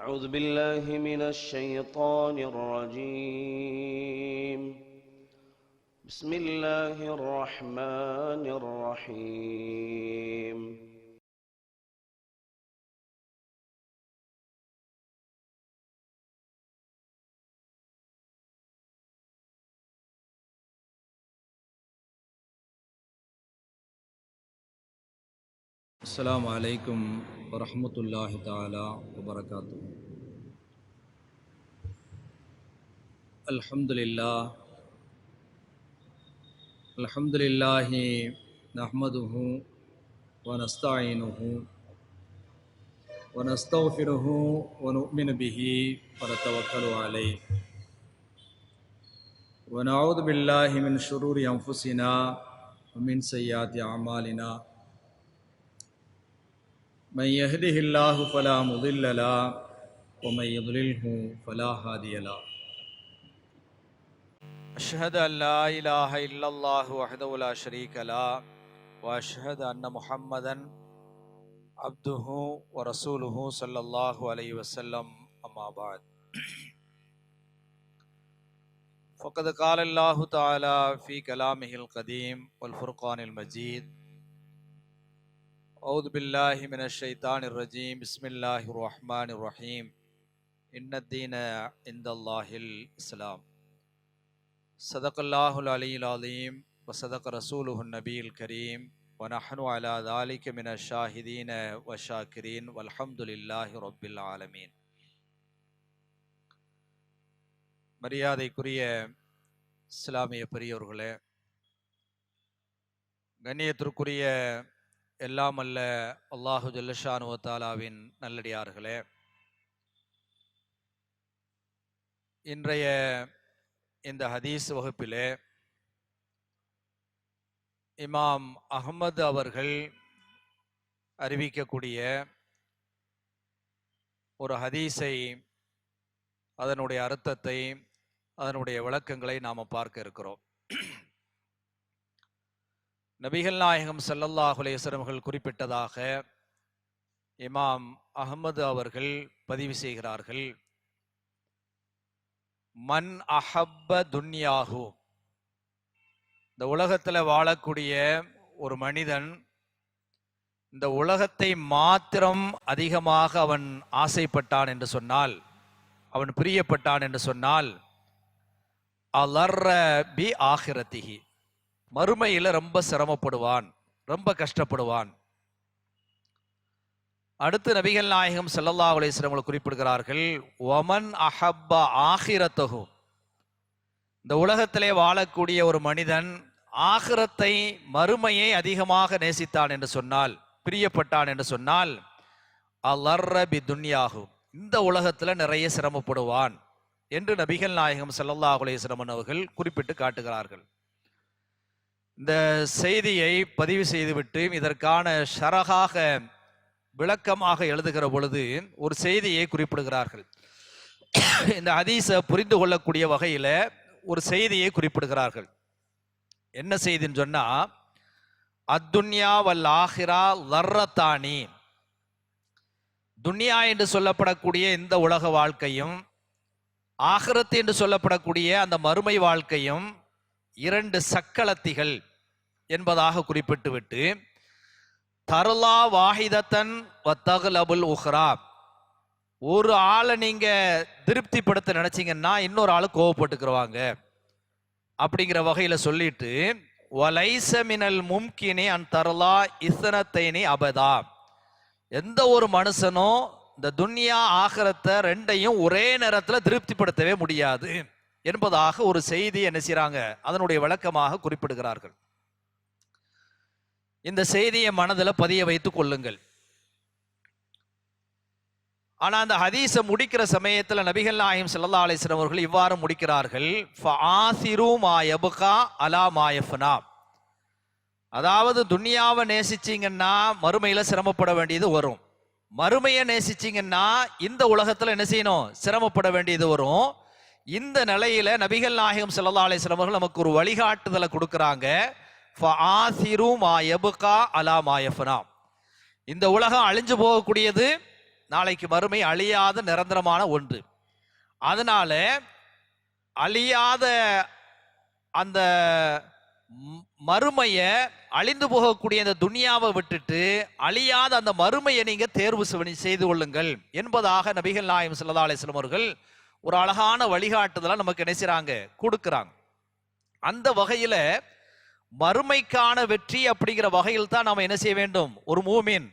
أعوذ بالله من الشيطان الرجيم. بسم الله الرحمن الرحيم. السلام عليكم ورحمۃ اللہ تعالی وبرکاتہ۔ الحمد للہ الحمد للہ نحمد ہوں ونستعین ہوں ونست و فر ہوں ونؤمن به ونتوکل علیہ۔ ونعوذ بلّہ من شرور انفسنا ومن سیئات اعمالنا۔ من يهده الله فلا مضل له ومن يضلله فلا هادي له. أشهد أن لا إله إلا الله وحده لا شريك له وأشهد أن محمدا عبده ورسوله صلى الله عليه وسلم. أما بعد. فقد قال الله تعالى في كلامه القديم والفرقان المجيد أعوذ بالله من الشيطان الرجيم بسم الله الرحمن الرحيم إن الدين عند الله الإسلام صدق الله العلي العظيم وصدق رسوله النبي الكريم ونحن على ذلك من الشاهدين والشاكرين والحمد لله رب العالمين மரியாதைக்குரிய இஸ்லாமிய பெரியவர்களே கண்ணியத்திற்குரிய எல்லாம் அல்ல அல்லாஹு ஜல்லஷானுவத்தாலாவின் நல்லடியார்களே. இன்றைய இந்த ஹதீஸ் வகுப்பிலே இமாம் அகமது அவர்கள் அறிவிக்கக்கூடிய ஒரு ஹதீஸை அதனுடைய அர்த்தத்தை அதனுடைய விளக்கங்களை நாம் பார்க்க இருக்கிறோம். நபிகள் நாயகம் செல்லல்லாஹுலே அலைஹி குறிப்பிட்டதாக இமாம் அகமது அவர்கள் பதிவு செய்கிறார்கள். மன் அஹப்ப துன்யாஹு. இந்த உலகத்தில் வாழக்கூடிய ஒரு மனிதன் இந்த உலகத்தை மாத்திரம் அதிகமாக அவன் ஆசைப்பட்டான் என்று சொன்னால் அவன் பிரியப்பட்டான் என்று சொன்னால் அலர்ர பி ஆகிரத்திகி மறுமையில் ரொம்ப சிரமப்படுவான் ரொம்ப கஷ்டப்படுவான். அடுத்து நபிகள் நாயகம் செல்லல்லா அலேஸ்வரங்களை குறிப்பிடுகிறார்கள் ஒமன் அஹப்ப ஆகிரத்தகு இந்த உலகத்திலே வாழக்கூடிய ஒரு மனிதன் ஆகிரத்தை மறுமையை அதிகமாக நேசித்தான் என்று சொன்னால் பிரியப்பட்டான் என்று சொன்னால் அலர்ர பி இந்த உலகத்தில் நிறைய சிரமப்படுவான் என்று நபிகள் நாயகம் செல்லல்லா அலைஹி அவர்கள் குறிப்பிட்டு காட்டுகிறார்கள். இந்த செய்தியை பதிவு செய்துவிட்டு இதற்கான ஷரகாக விளக்கமாக எழுதுகிற பொழுது ஒரு செய்தியை குறிப்பிடுகிறார்கள். இந்த ஹதீஸை புரிந்து கொள்ளக்கூடிய வகையில் ஒரு செய்தியை குறிப்பிடுகிறார்கள். என்ன செய்தின்னு சொன்னால் அத்துன்யா வல் ஆஹிரா லர்ரத்தானி துன்யா என்று சொல்லப்படக்கூடிய இந்த உலக வாழ்க்கையும் ஆகிரத்து என்று சொல்லப்படக்கூடிய அந்த மறுமை வாழ்க்கையும் இரண்டு சக்களத்திகள் என்பதாக குறிப்பிட்டுவிட்டு தருலா வாஹிதத்தன் வத்தகுலபுல் உஹ்ரா. ஒரு ஆளை நீங்க திருப்திப்படுத்த நினச்சிங்கன்னா இன்னொரு ஆள் கோவப்பட்டுக்கிறவாங்க அப்படிங்கிற வகையில சொல்லிட்டு வலைசமினல் மும்கினி அன் தரலா இசனத்தைனி அபதா. எந்த ஒரு மனுஷனும் இந்த துன்யா ஆகரத்தை ரெண்டையும் ஒரே நேரத்தில் திருப்திப்படுத்தவே முடியாது என்பதாக ஒரு செய்தி என்ன செய்கிறாங்க அதனுடைய விளக்கமாக குறிப்பிடுகிறார்கள். இந்த செய்தியை மனதில் பதிய வைத்துக் கொள்ளுங்கள். ஆனால் அந்த ஹதீஸை முடிக்கிற சமயத்தில் நபிகள் நாயம் ஸல்லல்லாஹு அலைஹி அவர்கள் இவ்வாறு முடிக்கிறார்கள் அலா மாயஃப்னா அதாவது துன்யாவை நேசிச்சீங்கன்னா மறுமையில் சிரமப்பட வேண்டியது வரும். மறுமையை நேசிச்சிங்கன்னா இந்த உலகத்தில் என்ன செய்யணும்? சிரமப்பட வேண்டியது வரும். இந்த நிலையில நபிகள் நாயகம் ஸல்லல்லாஹு அலைஹி அவர்கள் நமக்கு ஒரு வழிகாட்டுதலை கொடுக்குறாங்க. அலா இந்த உலகம் அழிஞ்சு போகக்கூடியது நாளைக்கு மறுமை அழியாத நிரந்தரமான ஒன்று. அதனால அழியாத அந்த மறுமைய அழிந்து போகக்கூடிய அந்த துனியாவை விட்டுட்டு அழியாத அந்த மறுமையை நீங்க தேர்வு செவனி- செய்து கொள்ளுங்கள் என்பதாக நபிகள் நாயம் ஸல்லல்லாஹு அலிஸ்லம் அவர்கள் ஒரு அழகான வழிகாட்டுதலாம் நமக்கு என்ன செய்றாங்க? கொடுக்குறாங்க. அந்த வகையில மறுமைக்கான வெற்றி அப்படிங்கிற வகையில் தான் நாம் என்ன செய்ய வேண்டும்? ஒரு மூமின்.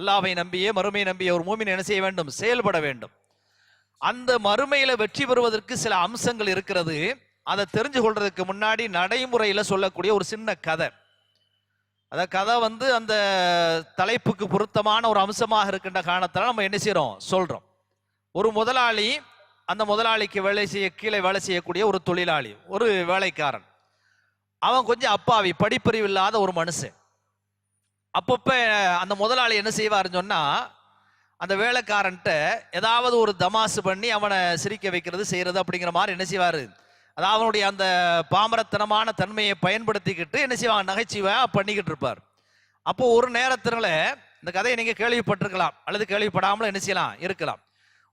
அல்லாவை நம்பியே மறுமை நம்பிய ஒரு மூமின் என்ன செய்ய வேண்டும்? செயல்பட வேண்டும். அந்த மறுமையில வெற்றி பெறுவதற்கு சில அம்சங்கள் இருக்கிறது. அதை தெரிஞ்சு கொள்றதுக்கு முன்னாடி நடைமுறையில சொல்லக்கூடிய ஒரு சின்ன கதை. அந்த கதை வந்து அந்த தலைப்புக்கு பொருத்தமான ஒரு அம்சமாக இருக்கின்ற காரணத்தில் நம்ம என்ன செய்கிறோம் சொல்றோம். ஒரு முதலாளி அந்த முதலாளிக்கு வேலை செய்ய கீழே வேலை செய்யக்கூடிய ஒரு தொழிலாளி ஒரு வேலைக்காரன். அவன் கொஞ்சம் அப்பாவி படிப்பறிவு இல்லாத ஒரு மனுஷன். அப்பப்ப அந்த முதலாளி என்ன செய்வாருன்னு சொன்னா அந்த வேலைக்காரன்ட்ட ஏதாவது ஒரு தமாசு பண்ணி அவனை சிரிக்க வைக்கிறது செய்யறது அப்படிங்கிற மாதிரி என்ன செய்வாரு? அதாவது அவனுடைய அந்த பாமரத்தனமான தன்மையை பயன்படுத்திக்கிட்டு என்ன செய்வான் நகைச்சுவையா பண்ணிக்கிட்டு இருப்பார். அப்போ ஒரு நேரத்துல இந்த கதையை நீங்க கேள்விப்பட்டிருக்கலாம் அல்லது கேள்விப்படாமலும் என்ன செய்யலாம்? இருக்கலாம்.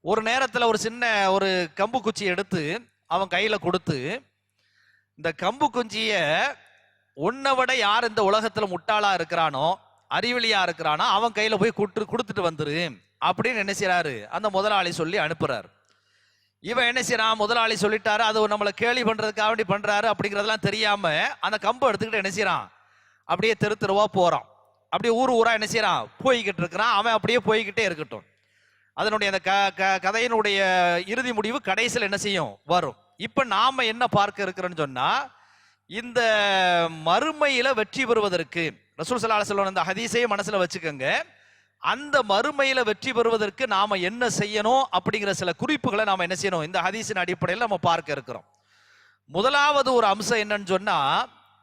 ஒரு நேரத்துல ஒரு சின்ன ஒரு கம்பு குச்சி எடுத்து அவன் கையில கொடுத்து இந்த கம்பு குஞ்சிய உன்னை விட யார் இந்த உலகத்துல முட்டாளா இருக்கிறானோ அறிவிலியா இருக்கிறானோ அவன் கையில போய் குட்டு கொடுத்துட்டு வந்துரு அப்படின்னு என்ன செய்யறாரு அந்த முதலாளி சொல்லி அனுப்புறாரு. இவன் என்ன செய்யறான் முதலாளி சொல்லிட்டாரு அது நம்மளை கேலி பண்றதுக்காக வேண்டி பண்றாரு அப்படிங்கறதெல்லாம் தெரியாம அந்த கம்பை எடுத்துக்கிட்டு என்ன செய்யறான் அப்படியே தெரு தெருவா போறான். அப்படியே ஊர் ஊரா என்ன செய்யறான் போய்கிட்டு இருக்கிறான். அவன் அப்படியே போய்கிட்டே இருக்கட்டும். அதனுடைய அந்த க க- கதையினுடைய இறுதி முடிவு கடைசியில் என்ன செய்யும்? வரும். இப்ப நாம என்ன பார்க்க இருக்கிறோன்னு சொன்னா இந்த மறுமையில வெற்றி பெறுவதற்கு ரசூல் சல்லா அலைஹி அந்த ஹதீஸையும் மனசுல வச்சுக்கோங்க. அந்த மறுமையில வெற்றி பெறுவதற்கு நாம என்ன செய்யணும் அப்படிங்கிற சில குறிப்புகளை நாம என்ன செய்யணும்? இந்த ஹதீஸின் அடிப்படையில் நம்ம பார்க்க இருக்கிறோம். முதலாவது ஒரு அம்சம் என்னன்னு சொன்னா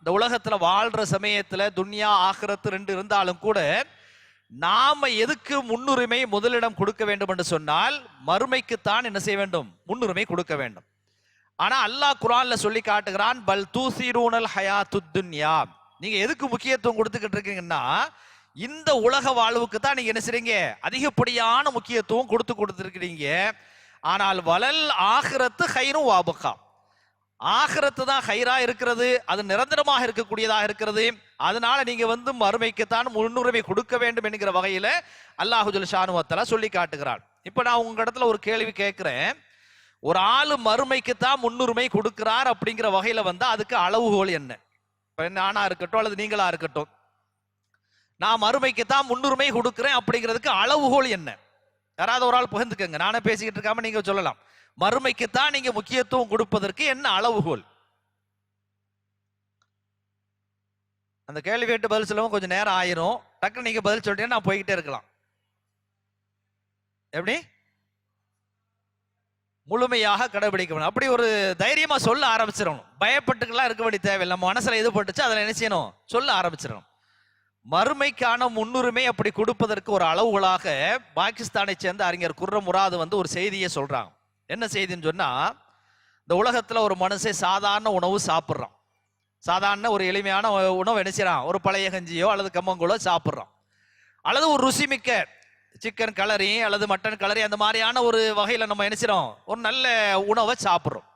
இந்த உலகத்துல வாழ்ற சமயத்துல துன்யா ஆகிரத்து ரெண்டு இருந்தாலும் கூட நாம எதுக்கு முன்னுரிமை முதலிடம் கொடுக்க வேண்டும் என்று சொன்னால் மறுமைக்குத்தான் என்ன செய்ய வேண்டும்? முன்னுரிமை கொடுக்க வேண்டும். ஆனா அல்லாஹ் குரான்ல சொல்லி காட்டுகிறான் பல் தூசிரூனல் ஹயாத்துன்யா துன்யா. நீங்க எதுக்கு முக்கியத்துவம் கொடுத்துக்கிட்டு இருக்கீங்கன்னா இந்த உலக வாழ்வுக்கு தான் நீங்க என்ன செய்றீங்க? அதிகப்படியான முக்கியத்துவம் கொடுத்து கொடுத்துருக்கிறீங்க. ஆனால் வளல் ஆகிரத்து ஹைரும் வாபகா ஆகிரத்து தான் ஹைரா இருக்கிறது அது நிரந்தரமாக இருக்கக்கூடியதாக இருக்கிறது. அதனால நீங்க வந்து மறுமைக்குத்தான் முன்னுரிமை கொடுக்க வேண்டும் என்கிற வகையில அல்லாஹுஜுல் ஷானுவத்தலா சொல்லி காட்டுகிறான். இப்ப நான் உங்க இடத்துல ஒரு கேள்வி கேட்கிறேன். ஒரு ஆளு மறுமைக்குத்தான் முன்னுரிமை கொடுக்கிறார் அப்படிங்கிற வகையில வந்தா அதுக்கு அளவுகோல் என்ன? நானா இருக்கட்டும் அல்லது நீங்களா இருக்கட்டும். நான் மறுமைக்கு தான் முன்னுரிமை கொடுக்கிறேன் அப்படிங்கிறதுக்கு அளவுகோல் என்ன? யாராவது ஒரு ஆள் புகழ்ந்துக்கங்க. நானே பேசிக்கிட்டு இருக்காம நீங்க சொல்லலாம். மறுமைக்குத்தான் நீங்க முக்கியத்துவம் கொடுப்பதற்கு என்ன அளவுகோல்? அந்த கேள்வி கேட்டு பதில் சொல்லவும் கொஞ்சம் நேரம் ஆயிரும். டக்குன்னு நீங்க பதில் சொல்லிட்டீங்கன்னா நான் போய்கிட்டே இருக்கலாம். எப்படி? முழுமையாக கடைபிடிக்க வேணும் அப்படி ஒரு தைரியமா சொல்ல ஆரம்பிச்சிடணும். பயப்பட்டுக்கெல்லாம் இருக்க வேண்டிய தேவையில்லை. நம்ம மனசுல எது பட்டுச்சு அதில் என்ன செய்யணும்? சொல்ல ஆரம்பிச்சிடணும். மறுமைக்கான முன்னுரிமை அப்படி கொடுப்பதற்கு ஒரு அளவுகளாக பாகிஸ்தானை சேர்ந்த அறிஞர் குர்ர முராது வந்து ஒரு செய்தியை சொல்றாங்க. என்ன செய்தின்னு சொன்னா இந்த உலகத்துல ஒரு மனுஷன் சாதாரண உணவு சாப்பிட்றான். சாதாரண ஒரு எளிமையான உணவு என்ன செய்யறான்? ஒரு பழைய கஞ்சியோ அல்லது கம்மங்கூழோ சாப்பிட்றான். அல்லது ஒரு ருசிமிக்க சிக்கன் கலரி அல்லது மட்டன் கலரி அந்த மாதிரியான ஒரு வகையில் நம்ம என்ன ஒரு நல்ல உணவை சாப்பிட்றோம்.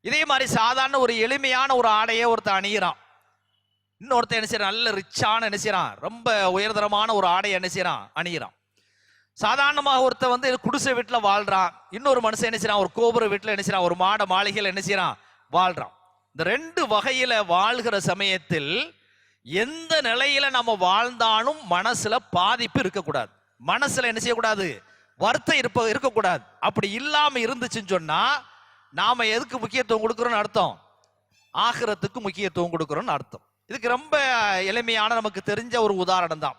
இதே மாதிரி சாதாரண ஒரு எளிமையான ஒரு ஆடையை ஒருத்தன் அணியிறான். இன்னொருத்தன் என்ன நல்ல ரிச்சான நினைச்சிறான் ரொம்ப உயர்தரமான ஒரு ஆடையை என்ன செய்யறான் அணியிறான். சாதாரணமாக ஒருத்தன் வந்து குடிசை வீட்டில் வாழ்றான். இன்னொரு மனுஷன் என்ன செய்யறான் ஒரு கோபுர வீட்டில் என்ன செய்யறான் ஒரு மாட மாளிகையில் என்ன செய்யறான் வாழ்றான். இந்த ரெண்டு வகையில வாழ்கிற சமயத்தில் எந்த நிலையில நம்ம வாழ்ந்தாலும் மனசுல பாதிப்பு இருக்கக்கூடாது. மனசுல என்ன செய்யக்கூடாது? வருத்தம் இருப்ப இருக்கக்கூடாது. அப்படி இல்லாம இருந்துச்சுன்னு சொன்னா நாம எதுக்கு முக்கியத்துவம் கொடுக்குறோம்னு அர்த்தம்? ஆகிரத்துக்கு முக்கியத்துவம் கொடுக்குறோம்னு அர்த்தம். இதுக்கு ரொம்ப எளிமையான நமக்கு தெரிஞ்ச ஒரு உதாரணம் தான்.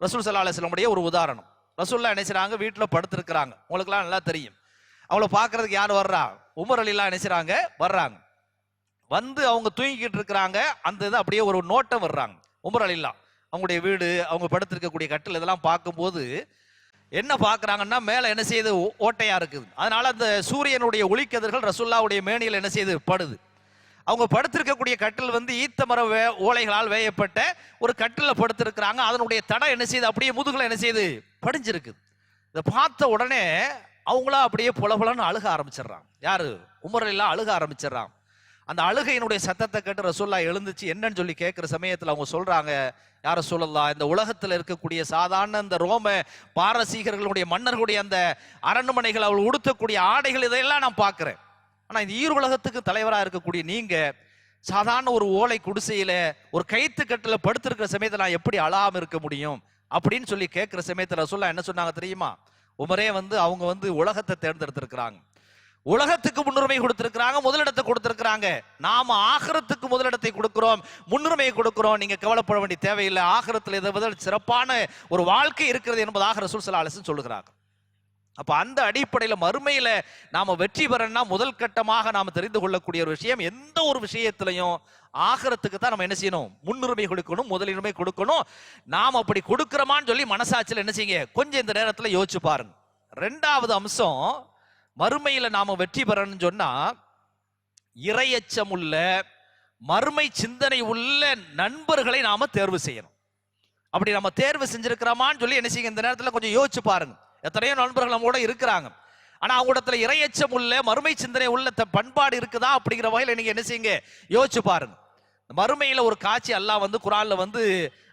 ரசூல் சல்லா அலிஸ்லமுடைய ஒரு உதாரணம். ரசூல்லா என்ன வீட்டில் படுத்திருக்கிறாங்க. உங்களுக்குலாம் நல்லா தெரியும். அவளை பார்க்கறதுக்கு யார் வர்றா? உமர் அலிலாம் என்ன வர்றாங்க. வந்து அவங்க தூங்கிக்கிட்டு இருக்கிறாங்க. அந்த இது அப்படியே ஒரு நோட்டம் வர்றாங்க உமர் அலிலாம் அவங்களுடைய வீடு அவங்க படுத்திருக்கக்கூடிய கட்டில் இதெல்லாம் பார்க்கும்போது என்ன பார்க்குறாங்கன்னா மேலே என்ன செய்யுது ஓட்டையாக இருக்குது. அதனால் அந்த சூரியனுடைய ஒளிக்கதிர்கள் ரசுல்லாவுடைய மேனியில் என்ன செய்யுது படுது. அவங்க படுத்திருக்கக்கூடிய கட்டில் வந்து ஈத்த மர வே ஓலைகளால் வேயப்பட்ட ஒரு கட்டில் படுத்திருக்கிறாங்க. அதனுடைய தடை என்ன செய்யுது அப்படியே முதுகில் என்ன செய்யுது படிஞ்சிருக்குது. இதை பார்த்த உடனே அவங்களா அப்படியே புலபுலன்னு அழுக ஆரம்பிச்சிடுறான் யாரு? உமரெல்லாம் அழுக ஆரம்பிச்சிடுறான் அந்த அழுகையினுடைய சத்தத்தை கேட்டு ரசூல்லா எழுந்துச்சு. என்னன்னு சொல்லி கேட்குற சமயத்தில் அவங்க சொல்றாங்க யார சொல்லலாம் இந்த உலகத்தில் இருக்கக்கூடிய சாதாரண இந்த ரோம பாரசீகர்களுடைய மன்னர்களுடைய அந்த அரண்மனைகள் அவள் உடுத்தக்கூடிய ஆடைகள் இதையெல்லாம் நான் பார்க்குறேன். ஆனால் இந்த ஈர் உலகத்துக்கு தலைவராக இருக்கக்கூடிய நீங்க சாதாரண ஒரு ஓலை குடிசையில ஒரு கைத்துக்கட்டில் படுத்திருக்கிற சமயத்தில் நான் எப்படி அழாமல் இருக்க முடியும்? அப்படின்னு சொல்லி கேட்குற சமயத்தில் ரசூல்லா என்ன சொன்னாங்க தெரியுமா? உமரே வந்து அவங்க வந்து உலகத்தை தேர்ந்தெடுத்திருக்கிறாங்க. உலகத்துக்கு முன்னுரிமை கொடுத்திருக்கிறாங்க முதலிடத்தை கொடுத்திருக்கிறாங்க. நாம ஆகரத்துக்கு முதலிடத்தை கொடுக்கிறோம் முன்னுரிமையை கொடுக்கிறோம். நீங்க கவலைப்பட வேண்டிய தேவையில்லை. ஆகரத்தில் இதை விட சிறப்பான ஒரு வாழ்க்கை இருக்கிறது என்பதாக ரசூல் சல்லா அலிஸ்லாம் சொல்லுகிறாங்க. அப்ப அந்த அடிப்படையில மறுமையில நாம வெற்றி பெறணும்னா முதல் கட்டமாக நாம தெரிந்து கொள்ளக்கூடிய ஒரு விஷயம் எந்த ஒரு விஷயத்திலையும் ஆகரத்துக்கு தான் நம்ம என்ன செய்யணும்? முன்னுரிமை கொடுக்கணும் முதலுரிமை கொடுக்கணும். நாம் அப்படி கொடுக்கிறோமான்னு சொல்லி மனசாட்சியில் என்ன செய்யுங்க? கொஞ்சம் இந்த நேரத்தில் யோசிச்சு பாருங்க. ரெண்டாவது அம்சம் மறுமையில நாம வெற்றி பெறணும்னு சொன்னா இரையச்சம் உள்ள மறுமை சிந்தனை உள்ள நண்பர்களை நாம தேர்வு செய்யணும். அப்படி நம்ம தேர்வு செஞ்சிருக்கிறோமான்னு சொல்லி என்ன செய்யுங்க? இந்த நேரத்துல கொஞ்சம் யோசிச்சு பாருங்க. எத்தனையோ நண்பர்கள் நம்மோட இருக்கிறாங்க. ஆனா அவங்களிடத்துல இரையச்சம் உள்ள மறுமை சிந்தனை உள்ள பண்பாடு இருக்குதா அப்படிங்கிற வகையில் நீங்க என்ன செய்யுங்க? யோசிச்சு பாருங்க. இந்த மறுமையில ஒரு காட்சி அல்லாஹ் வந்து குரான்ல வந்து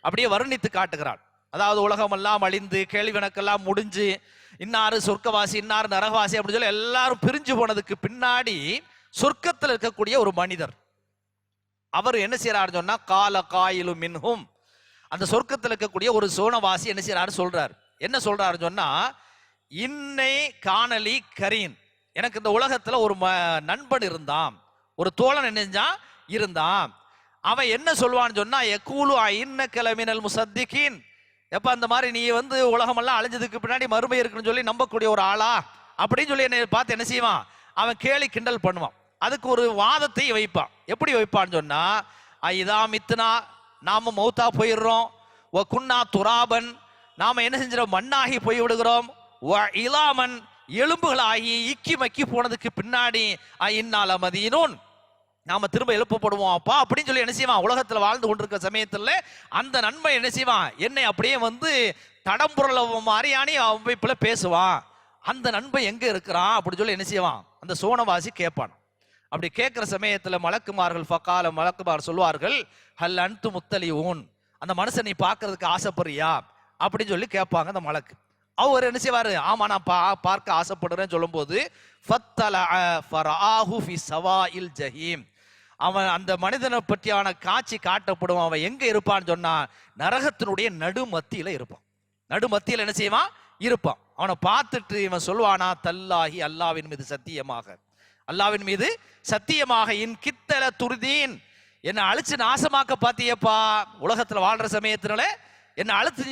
அப்படியே வர்ணித்து காட்டுகிறான். அதாவது உலகம் எல்லாம் அழிந்து கேள்வி கணக்கெல்லாம் முடிஞ்சு இன்னாரு சொர்க்கவாசி இன்னாரு நரகவாசி அப்படின்னு சொல்லி எல்லாரும் பிரிஞ்சு போனதுக்கு பின்னாடி சொர்க்கத்தில் இருக்கக்கூடிய ஒரு மனிதர். அவர் என்ன செய்யறாரு சொன்னா கால காயிலு மின்ஹும். அந்த சொர்க்கத்தில் இருக்கக்கூடிய ஒரு சோனவாசி என்ன செய்யறாரு சொல்றாரு. என்ன சொல்றாரு சொன்னா இன்னை காணலி கரீன். எனக்கு இந்த உலகத்துல ஒரு ம- நண்பன் இருந்தான். ஒரு தோழன் என்ன இருந்தான். அவன் என்ன சொல்வான்னு சொன்னா எக்கூலு இன்ன கிளமினல் முசத்திகின். எப்ப அந்த மாதிரி நீ வந்து உலகமெல்லாம் அழிஞ்சதுக்கு பின்னாடி மறுமை இருக்குன்னு சொல்லி நம்பக்கூடிய ஒரு ஆளா? அப்படின்னு சொல்லி என்னை பார்த்து என்ன செய்வான்? அவன் கேலி கிண்டல் பண்ணுவான். அதுக்கு ஒரு வாதத்தை வைப்பான். எப்படி வைப்பான்னு சொன்னா இதா மித்துனா நாம மௌத்தா போயிடுறோம். ஒ குன்னா துராபன் நாம என்ன செஞ்சிடும் மண்ணாகி போய் விடுகிறோம் இலாமன் எலும்புகளாகி இக்கி மக்கி போனதுக்கு பின்னாடி இன்னால மதியினோன். நாம திரும்ப எழுப்பப்படுவோம் அப்பா அப்படின்னு சொல்லி என்ன செய்வான்? உலகத்துல வாழ்ந்து கொண்டிருக்க சமயத்துல அந்த நன்மை என்ன செய்வான்? என்னை அப்படியே வந்து தடம்புரல மாதிரியானி போல பேசுவான். அந்த நண்பன் எங்க இருக்கிறான்? அப்படின்னு சொல்லி என்ன செய்வான்? அந்த சோனவாசி கேட்பான். அப்படி கேட்குற சமயத்தில் மலக்குமார்கள் ஃபக்கால மலக்குமார் சொல்வார்கள் ஹல் அன்து முத்தலி ஊன் அந்த மனுஷன் நீ பார்க்கறதுக்கு ஆசைப்படுறியா? அப்படின்னு சொல்லி கேட்பாங்க அந்த மலக்கு. அவர் என்ன செய்வாரு? ஆமா நான் பா பார்க்க ஆசைப்படுறேன்னு சொல்லும்போது ஃபத்தலஅ ஃபரஆஹு ஃபி சவாயில் ஜஹீம். அவன் அந்த மனிதனை பற்றியான காட்சி காட்டப்படும் அவன் எங்க இருப்பான்னு சொன்னா நரகத்தினுடைய நடுமத்தியில இருப்பான். நடுமத்தியில என்ன செய்வான்? இருப்பான். அவனை பார்த்துட்டு இவன் சொல்லுவானா தல்லாஹி அல்லாவின் மீது சத்தியமாக. அல்லாவின் மீது சத்தியமாக இன் கித்தல துருதீன். என்னை அழிச்சு நாசமாக்க பாத்தியப்பா. உலகத்துல வாழ்ற சமயத்தினால என்னை அழுத்து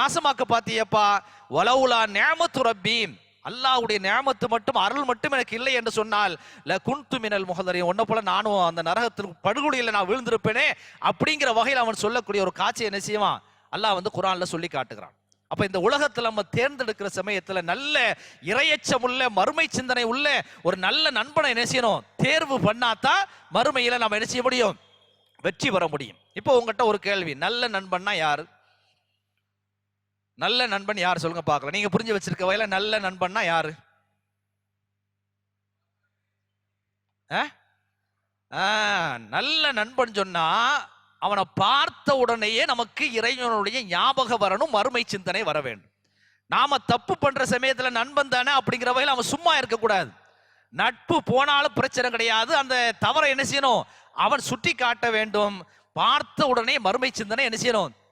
நாசமாக்க பாத்தியப்பா. வலவுலா நேமத்து ரப்பீம். அல்லாவுடைய நியமத்து மட்டும் அருள் மட்டும் எனக்கு இல்லை என்று சொன்னால் ல குன்து மினல் முகதரி ஒன்ன போல நானும் அந்த நரகத்திற்கு படுகொலையில் நான் விழுந்திருப்பேனே அப்படிங்கிற வகையில் அவன் சொல்லக்கூடிய ஒரு காட்சி என்ன செய்வான்? அல்லாஹ் வந்து குரான்ல சொல்லி காட்டுகிறான். அப்ப இந்த உலகத்துல நம்ம தேர்ந்தெடுக்கிற சமயத்துல நல்ல இரையச்சம் உள்ள மறுமை சிந்தனை உள்ள ஒரு நல்ல நண்பனை என்ன செய்யணும்? தேர்வு பண்ணாதான் மறுமையில நம்ம என்ன செய்ய முடியும்? வெற்றி பெற முடியும். இப்போ உங்ககிட்ட ஒரு கேள்வி நல்ல நண்பன்னா யாரு? நல்ல நண்பன் யார் சொல்லுங்க பார்க்கலாம். நீங்க புரிஞ்சு வச்சிருக்க வகையில நல்ல நண்பன்னா யாரு? ஆ? ஆ, நல்ல நண்பன் சொன்னா அவனை பார்த்த உடனேயே நமக்கு இறைவனுடைய ஞாபகம் வரணும் மறுமை சிந்தனை வர வேண்டும். நாம தப்பு பண்ற சமயத்துல நண்பன் தானே அப்படிங்கிற வகையில் அவன் சும்மா இருக்கக்கூடாது. நட்பு போனாலும் பிரச்சனை கிடையாது. அந்த தவறை என்ன செய்யணும்? அவன் சுட்டி காட்ட வேண்டும். பார்த்த உடனே மறுமை சிந்தனை என்ன செய்யணும்?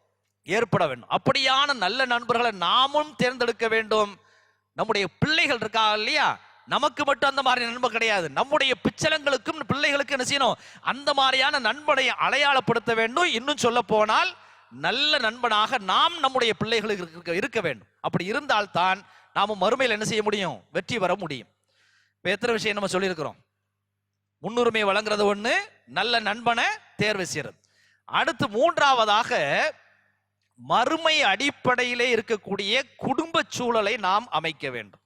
ஏற்பட வேண்டும். அப்படியான நல்ல நண்பர்களை நாமும் தேர்ந்தெடுக்க வேண்டும். நம்முடைய பிள்ளைகள் இருக்கா இல்லையா? நமக்கு மட்டும் அந்த மாதிரி நண்பன் கிடையாது. நம்முடைய பிச்சலங்களுக்கும் பிள்ளைகளுக்கும் என்ன செய்யணும்? அந்த மாதிரியான நண்பனை அடையாளப்படுத்த வேண்டும். இன்னும் சொல்ல போனால் நல்ல நண்பனாக நாம் நம்முடைய பிள்ளைகளுக்கு இருக்க- வேண்டும். அப்படி இருந்தால்தான் நாம மறுமையில் என்ன செய்ய முடியும்? வெற்றி பெற முடியும். இப்போ எத்தனை விஷயம் நம்ம சொல்லியிருக்கிறோம்? முன்னுரிமை வழங்குறது ஒண்ணு நல்ல நண்பனை தேர்வு செய்யறது. அடுத்து மூன்றாவதாக மறுமை அடிப்படையிலே இருக்கக்கூடிய குடும்ப சூழலை நாம் அமைக்க வேண்டும்.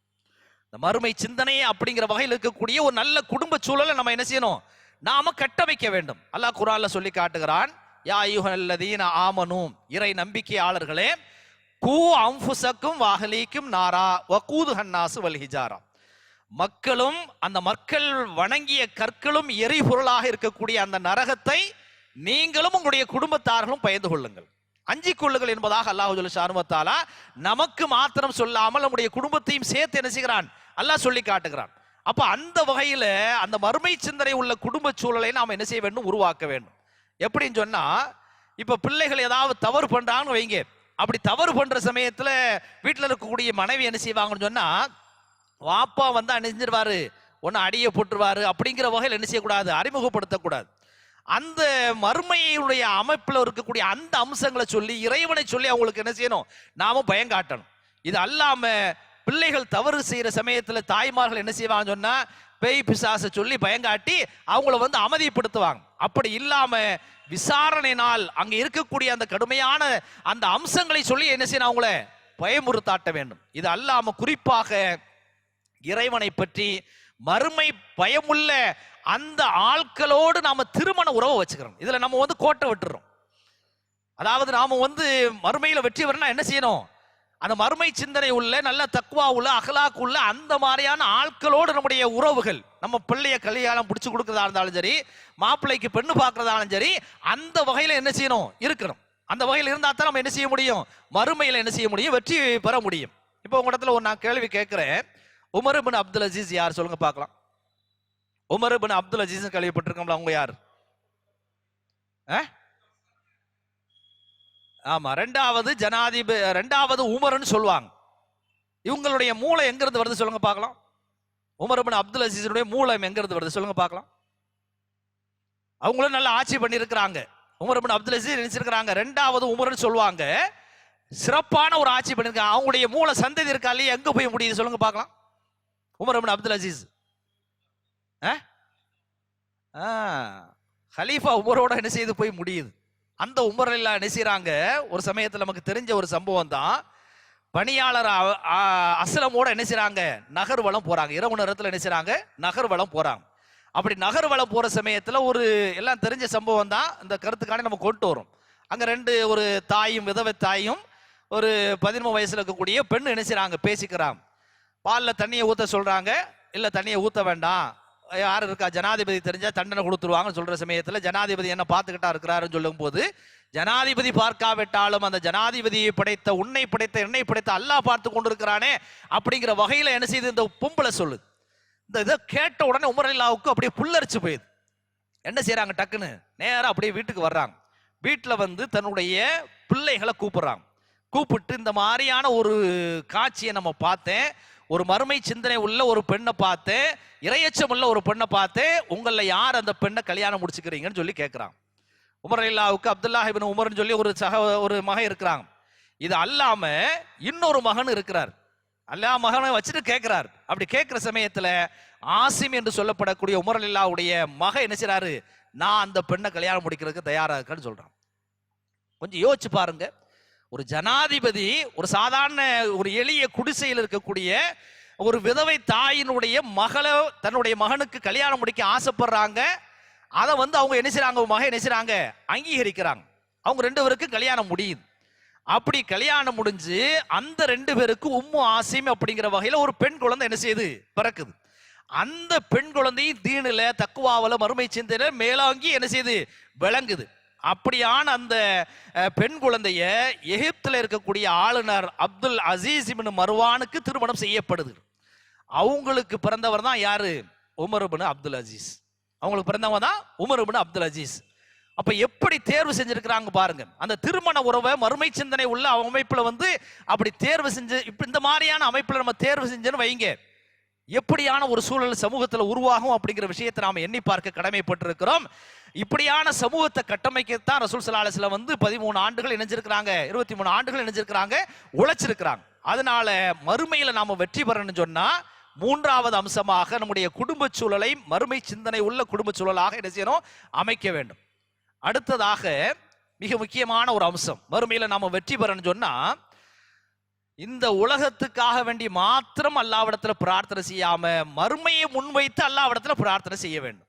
இந்த மறுமை சிந்தனை அப்படிங்கிற வகையில் இருக்கக்கூடிய ஒரு நல்ல குடும்ப சூழலை நம்ம என்ன செய்யணும்? நாம கட்டமைக்க வேண்டும். அல்லாஹ் குரான்ல சொல்லி காட்டுகிறான் யா ஐயுஹல்லதீன ஆமனும் இறை நம்பிக்கையாளர்களே கூ அம்புசக்கும் வாகலிக்கும் நாரா வக்கூது ஹன்னாசு வல்ஹிஜாரா மக்களும் அந்த மக்கள் வணங்கிய கற்களும் எரிபொருளாக இருக்கக்கூடிய அந்த நரகத்தை நீங்களும் உங்களுடைய குடும்பத்தார்களும் பயந்து கொள்ளுங்கள். அஞ்சிக் கொள்ளுங்கள் என்பதாக அல்லாஹு சாருமத்தாலா நமக்கு மாத்திரம் சொல்லாமல் நம்முடைய குடும்பத்தையும் சேர்த்து என்ன செய்கிறான்? அல்லாஹ் சொல்லி காட்டுகிறான். அப்ப அந்த வகையில அந்த மறுமை சிந்தனை உள்ள குடும்ப சூழலை நாம் என்ன செய்ய வேண்டும்? உருவாக்க வேண்டும். எப்படின்னு சொன்னா இப்ப பிள்ளைகள் ஏதாவது தவறு பண்றாங்கன்னு வைங்க. அப்படி தவறு பண்ற சமயத்துல வீட்டில் இருக்கக்கூடிய மனைவி என்ன செய்வாங்கன்னு சொன்னா வாப்பா வந்து அணிஞ்சிருவாரு ஒன்னு அடிய போட்டுருவாரு. அப்படிங்கிற வகையில் என்ன செய்யக்கூடாது? அறிமுகப்படுத்தக்கூடாது. அந்த மறுமையுடைய அமைப்பில் இருக்கக்கூடிய அந்த அம்சங்களை சொல்லி இறைவனை சொல்லி அவங்களுக்கு என்ன செய்யணும்? நாம பயங்காட்டணும் இது அல்லாம பிள்ளைகள் தவறு செய்யற சமயத்துல தாய்மார்கள் என்ன செய்வாங்க சொன்னா பேய் பிசாசை சொல்லி பயங்காட்டி அவங்கள வந்து அமைதிப்படுத்துவாங்க. அப்படி இல்லாம விசாரணையினால் அங்க இருக்கக்கூடிய அந்த கடுமையான அந்த அம்சங்களை சொல்லி என்ன செய்யணும்? அவங்கள பயமுறுத்தாட்ட வேண்டும். இது அல்லாம குறிப்பாக இறைவனை பற்றி மறுமை பயமுள்ள அந்த ஆட்களோடு நாம திருமண உறவை வச்சுக்கிறோம். இதுல நம்ம வந்து கோட்டை விட்டுறோம். அதாவது நாம வந்து மறுமையில வெற்றி பெறனா என்ன செய்யணும்? அந்த மறுமை சிந்தனை உள்ள நல்ல தக்குவா உள்ள அகலாக்கு உள்ள அந்த மாதிரியான ஆட்களோடு நம்முடைய உறவுகள் நம்ம பிள்ளைய கல்யாணம் பிடிச்சு கொடுக்கறதா இருந்தாலும் சரி மாப்பிள்ளைக்கு பெண்ணு பார்க்கறதாலும் சரி அந்த வகையில என்ன செய்யணும்? இருக்கணும். அந்த வகையில் இருந்தா தான் நம்ம என்ன செய்ய முடியும்? மறுமையில என்ன செய்ய முடியும்? வெற்றி பெற முடியும். இப்போ உங்க இடத்துல ஒரு நான் கேள்வி கேட்கிறேன். உமர் பின் அப்துல் அசீஸ் யார் சொல்லுங்க பார்க்கலாம். உமர் பின் அப்துல் அஜீஸ் கேள்விப்பட்டிருக்கோம்ல அவங்க யார்? ஆமா ரெண்டாவது ஜனாதிபதி ரெண்டாவது உமர்னு சொல்லுவாங்க. இவங்களுடைய மூளை எங்கிருந்து வருது சொல்லுங்க பார்க்கலாம். உமர் பின் அப்துல் அசீஸுடைய மூலம் எங்கிருந்து வருது சொல்லுங்க பார்க்கலாம். அவங்களும் நல்லா ஆட்சி பண்ணியிருக்கிறாங்க. உமர் பின் அப்துல் அசீஸ் நினைச்சிருக்கிறாங்க ரெண்டாவது உமர்னு சொல்லுவாங்க. சிறப்பான ஒரு ஆட்சி பண்ணியிருக்காங்க. அவங்களுடைய மூளை சந்ததி இருக்கா இல்லையா? எங்க போய் முடியுது சொல்லுங்க பார்க்கலாம். Umar bin Abdul Aziz. ஹலீஃபா உமரோட என்ன செய்து போய் முடியுது. அந்த உமர் எல்லாம் என்ன செய்யறாங்க ஒரு சமயத்துல நமக்கு தெரிஞ்ச ஒரு சம்பவம் தான். பணியாளர் அசலமோட என்ன செய்யறாங்க நகர்வலம் போறாங்க. இரவு நேரத்தில் என்ன செய்யறாங்க நகர்வலம் போறாங்க. அப்படி நகர்வலம் போற சமயத்துல ஒரு எல்லாம் தெரிஞ்ச சம்பவம் தான். இந்த கருத்துக்கான நம்ம கொண்டு வரும். அங்க ரெண்டு ஒரு தாயும் விதவை தாயும் ஒரு பதிமூணு வயசுல இருக்கக்கூடிய பெண் என்ன செய்யறாங்க பேசிக்கிறாங்க. பாலில் தண்ணியை ஊத்த சொல்றாங்க. இல்ல தண்ணியை ஊத்த வேண்டாம். யார் இருக்கா? ஜனாதிபதி தெரிஞ்சா தண்டனை கொடுத்துருவாங்கன்னு சொல்ற சமயத்துல ஜனாதிபதி என்ன பார்த்துக்கிட்டா இருக்கிறாருன்னு சொல்லும் போது ஜனாதிபதி பார்க்காவிட்டாலும் அந்த ஜனாதிபதியை படைத்த உன்னை படைத்த என்னை படைத்த அல்லாஹ் பார்த்து கொண்டிருக்கிறானே அப்படிங்கிற வகையில என்ன செய்யுது? இந்த பொம்பளை சொல்லுது. இந்த இதை கேட்ட உடனே உமரல்லாவுக்கு அப்படியே புல்லரிச்சு போயிடுது. என்ன செய்யறாங்க டக்குன்னு நேராக அப்படியே வீட்டுக்கு வர்றாங்க. வீட்டில் வந்து தன்னுடைய பிள்ளைகளை கூப்பிடுறாங்க. கூப்பிட்டு இந்த மாதிரியான ஒரு காட்சியை நம்ம பார்த்தேன். ஒரு மறுமை சிந்தனை உள்ள ஒரு பெண்ணை பார்த்தேன் இரையச்சம் உள்ள ஒரு பெண்ணை பார்த்து உங்களில் யார் அந்த பெண்ணை கல்யாணம் முடிச்சுக்கிறீங்கன்னு சொல்லி கேட்குறான் உமர் அல்லாவுக்கு அப்துல்லாஹிபின் உமர்னு சொல்லி ஒரு சக ஒரு மகன் இருக்கிறாங்க இது அல்லாம இன்னொரு மகன் இருக்கிறார். அல்லா மகனை வச்சுட்டு கேட்கிறார் அப்படி கேட்கிற சமயத்துல ஆசிம் என்று சொல்லப்படக்கூடிய உமர் அல்லாவுடைய மக என்ன செய்றாரு? நான் அந்த பெண்ணை கல்யாணம் முடிக்கிறதுக்கு தயாராக இருக்கேன்னு சொல்றான். கொஞ்சம் யோசிச்சு பாருங்க. ஒரு ஜனாதிபதி ஒரு சாதாரண ஒரு எளிய குடிசையில் இருக்கக்கூடிய ஒரு விதவை தாயினுடைய மகளை தன்னுடைய மகனுக்கு கல்யாணம் முடிக்க ஆசைப்படுறாங்க. அதை வந்து அவங்க என்ன செய்றாங்க? மகன் என்ன செய்றாங்க? அங்கீகரிக்கிறாங்க. அவங்க ரெண்டு பேருக்கும் கல்யாணம் முடியுது. அப்படி கல்யாணம் முடிஞ்சு அந்த ரெண்டு பேருக்கு உம்மு ஆசிம் அப்படிங்கிற வகையில ஒரு பெண் குழந்தை என்ன செய்யுது? பிறக்குது. அந்த பெண் குழந்தையும் தீனில் தக்குவாவில மறுமை சிந்தையில மேலாங்கி என்ன செய்யுது? விளங்குது. அப்படியான அந்த பெண் குழந்தைய எகிப்தில் இருக்கக்கூடிய ஆளுநர் அப்துல் அசீஸ் இபின் மருவானுக்கு திருமணம் செய்யப்படுது. அவங்களுக்கு பிறந்தவர் தான் யாரு? Umar Abdul Aziz. அவங்களுக்கு பிறந்தவங்க தான் உமர் அப்துல் அசீஸ். அப்ப எப்படி தேர்வு செஞ்சிருக்கிறாங்க பாருங்க. அந்த திருமண உறவை மறுமை சிந்தனை உள்ள அமைப்புல வந்து அப்படி தேர்வு செஞ்சு இப்ப இந்த மாதிரியான அமைப்புல நம்ம தேர்வு செஞ்சோன்னு வைங்க. எப்படியான ஒரு சூழல் சமூகத்தில் உருவாகும் அப்படிங்கிற விஷயத்தை நாம் எண்ணி பார்க்க கடமைப்பட்டிருக்கிறோம். இப்படியான சமூகத்தை கட்டமைக்கத்தான் ரசூல் ஸல்லல்லாஹு வந்து பதிமூணு ஆண்டுகள் இணைஞ்சிருக்கிறாங்க இருபத்தி மூணு ஆண்டுகள் இணைஞ்சிருக்கிறாங்க உழைச்சிருக்கிறாங்க. அதனால மறுமையில நாம வெற்றி பெறணும்னு சொன்னா மூன்றாவது அம்சமாக நம்முடைய குடும்ப சூழலை மறுமை சிந்தனை உள்ள குடும்ப சூழலாக என்ன செய்யணும்? அமைக்க வேண்டும். அடுத்ததாக மிக முக்கியமான ஒரு அம்சம். மறுமையில நாம வெற்றி பெறணும்னு சொன்னா இந்த உலகத்துக்காக வேண்டி மாத்திரம் அல்லாவிடத்துல பிரார்த்தனை செய்யாம மறுமையை முன்வைத்து அல்லாவிடத்துல பிரார்த்தனை செய்ய வேண்டும்.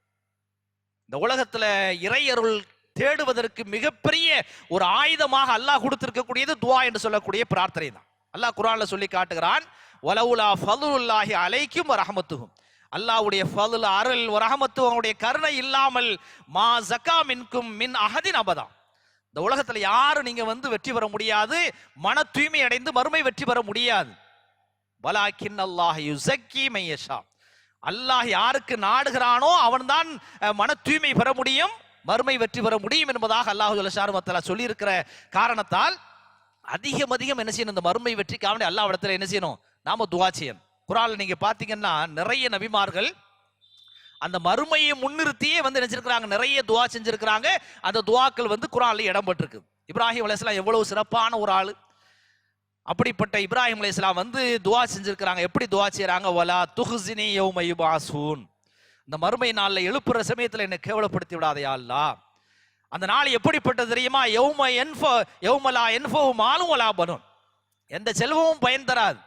இந்த உலகத்துல இறையருள் தேடுவதற்கு மிகப்பெரிய ஒரு ஆயுதமாக அல்லாஹ் கொடுத்திருக்கக்கூடியது துவா என்று சொல்லக்கூடிய பிரார்த்தனை தான். அல்லாஹ் குரான்ல சொல்லி காட்டுகிறான் வலவுலா ஃபதுல்லாஹி அலைக்கும் ரஹமத்துகும் அல்லாஹ்வுடைய ஃபதுல் அருள் ரஹமத்து அவனுடைய கருணை இல்லாமல் மா ஜக்கா மின்கும் மின் அகதின் அபதா. இந்த உலகத்துல யாரும் நீங்க வந்து வெற்றி பெற முடியாது. மன தூய்மை அடைந்து மறுமை வெற்றி பெற முடியாது. வலாக்கின் அல்லாஹ் யுசக்கி மையஷா அல்லாஹ் யாருக்கு நாடுகிறானோ அவன்தான் அஹ், மன தூய்மை பெற முடியும் மறுமை வெற்றி பெற முடியும் என்பதாக அல்லாஹு ஜல்லஷாருமத்தலா சொல்லியிருக்கிற காரணத்தால் அதிகம் அதிகம் என்ன செய்யணும்? இந்த மறுமை வெற்றிக்காக அல்லாஹ் இடத்துல என்ன செய்யணும்? நாம துவா செய்யணும். நீங்க பாத்தீங்கன்னா நிறைய நபிமார்கள் அந்த மறுமையை முன்னிறுத்தியே வந்து நினைச்சிருக்கிறாங்க நிறைய துவா செஞ்சிருக்கிறாங்க. அந்த துவாக்கள் வந்து குரான்ல இடம் பெற்றிருக்கு இப்ராஹிம் அலையாம் எவ்வளவு சிறப்பான ஒரு ஆள். அப்படிப்பட்ட இப்ராஹிம் அலைஹிஸ்ஸலாம் வந்து துவா செஞ்சிருக்கிறாங்க. எப்படி துவா செய்யறாங்க வலா துஹுசினி யௌம இந்த மறுமை நாளில் எழுப்புற சமயத்தில் என்னை கேவலப்படுத்தி விடாதயா அல்லாஹ். அந்த நாள் எப்படிப்பட்டது தெரியுமா? யௌம என்ஃபோ யௌமலா என்ஃபோ மாலும் வலா பனும் எந்த செல்வமும் பயன் தராது.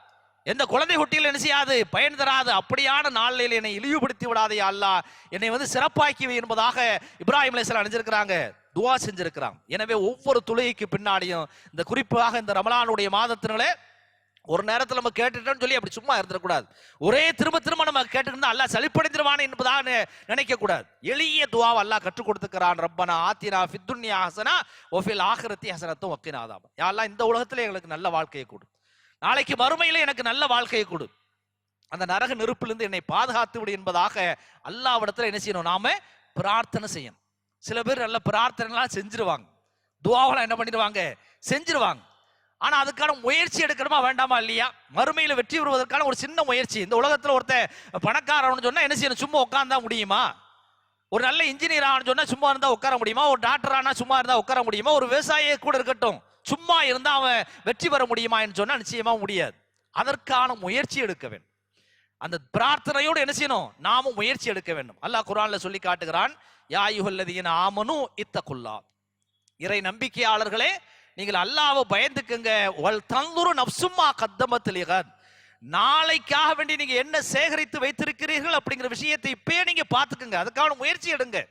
எந்த குழந்தை குட்டியில் என்ன செய்யாது? பயன் தராது. அப்படியான நாளில் என்னை இழிவுபடுத்தி விடாதே அல்லா. என்னை வந்து சிறப்பாக்கிவை என்பதாக இப்ராஹிம் அலிஸ்லாம் அணிஞ்சிருக்கிறாங்க துவா செஞ்சிருக்கிறாங்க எனவே ஒவ்வொரு துளைக்கு பின்னாடியும் இந்த குறிப்பாக இந்த ரமலானுடைய மாதத்தினாலே ஒரு நேரத்தில் நம்ம கேட்டுட்டோம்னு சொல்லி அப்படி சும்மா இருந்துடக்கூடாது. ஒரே திரும்ப திரும்ப நம்ம கேட்டுக்கிட்டு அல்லா சலிப்படைஞ்சிருவான் என்பதாக நினைக்க கூடாது எளிய துவாவை அல்லாஹ் கற்றுக் கொடுத்துக்கிறான். ரப்பனா ஆத்தினா ஃபித்துன்யா ஹசனா ஒஃபில் ஆஹிரத்தி ஹசனத்தும் ஒக்கினாதாம் யாரெல்லாம் இந்த உலகத்துல எங்களுக்கு நல்ல வாழ்க்கையை கொடு. நாளைக்கு மறுமையில எனக்கு நல்ல வாழ்க்கையை கொடு. அந்த நரக நெருப்பிலிருந்து என்னை பாதுகாத்து விடு என்பதாக அல்லாவிடத்துல என்ன செய்யணும்? நாம பிரார்த்தனை செய்யணும். சில பேர் நல்ல பிரார்த்தனைலாம் செஞ்சிருவாங்க. துவாவெல்லாம் என்ன பண்ணிடுவாங்க? செஞ்சிருவாங்க. ஆனா அதுக்கான முயற்சி எடுக்கணுமா வேண்டாமா இல்லையா? மறுமையில வெற்றி பெறுவதற்கான ஒரு சின்ன முயற்சி. இந்த உலகத்துல ஒருத்தன் பணக்காரன்னு சொன்னா என்ன செய்யணும்? சும்மா உட்காந்தா முடியுமா? ஒரு நல்ல இன்ஜினியர் ஆகணும்னு சொன்னா சும்மா இருந்தா உட்கார முடியுமா? ஒரு டாக்டர் ஆனா சும்மா இருந்தா உட்கார முடியுமா? ஒரு விவசாயியே கூட இருக்கட்டும். சும்மா இருந்தா அவன் வெற்றி பெற முடியுமான்னு சொன்னா நிச்சயமா முடியாது. அதற்கான முயற்சி எடுக்க வேண்டும். அந்த பிரார்த்தனையோடு என்ன செய்யணும்? நாமும் முயற்சி எடுக்க வேண்டும். அல்லாஹ் குரான்ல சொல்லி காட்டுகிறான் யாயுகல்லதீன ஆமனு இத்தகுல்லா. இறை நம்பிக்கையாளர்களே நீங்கள் அல்லாவை பயந்துக்குங்க. வல் தந்துரு நப்சும்மா கத்தமத்தில் நாளைக்காக வேண்டி நீங்க என்ன சேகரித்து வைத்திருக்கிறீர்கள் அப்படிங்கிற விஷயத்தை இப்பயே நீங்க பாத்துக்குங்க அதுக்கான முயற்சி எடுங்க.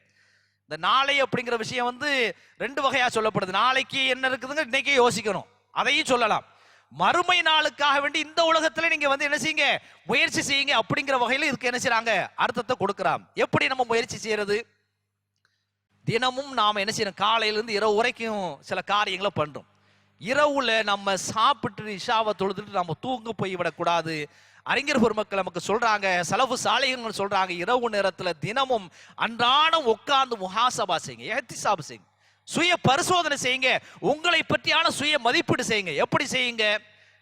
இந்த நாளை அப்படிங்கிற விஷயம் வந்து ரெண்டு வகையா சொல்லப்படுது. நாளைக்கு என்ன இருக்குதுங்க? இன்னைக்கே யோசிக்கணும். அதையும் சொல்லலாம். மறுமை நாளுக்காக வேண்டி இந்த உலகத்துல நீங்க வந்து என்ன செய்யுங்க? முயற்சி செய்யுங்க. அப்படிங்கிற வகையில இதுக்கு என்ன செய்யறாங்க அர்த்தத்தை கொடுக்கலாம் எப்படி நம்ம முயற்சி செய்யறது? தினமும் நாம என்ன செய்யணும்? காலையில இருந்து இரவு வரைக்கும் சில காரியங்களை பண்றோம். இரவுல நம்ம சாப்பிட்டு இஷாவை தொழுதுட்டு நம்ம தூங்க போய் விடக்கூடாது. அறிஞர் பெருமக்கள் நமக்கு சொல்றாங்க செலவு சாலைகள் சொல்றாங்க. இரவு நேரத்துல தினமும் அன்றாடம் உட்கார்ந்து முகாசபா செய்யுங்க ஏத்திசாபு செய்யுங்க. சுய பரிசோதனை செய்யுங்க. உங்களை பற்றியான சுய மதிப்பீடு செய்யுங்க. எப்படி செய்யுங்க?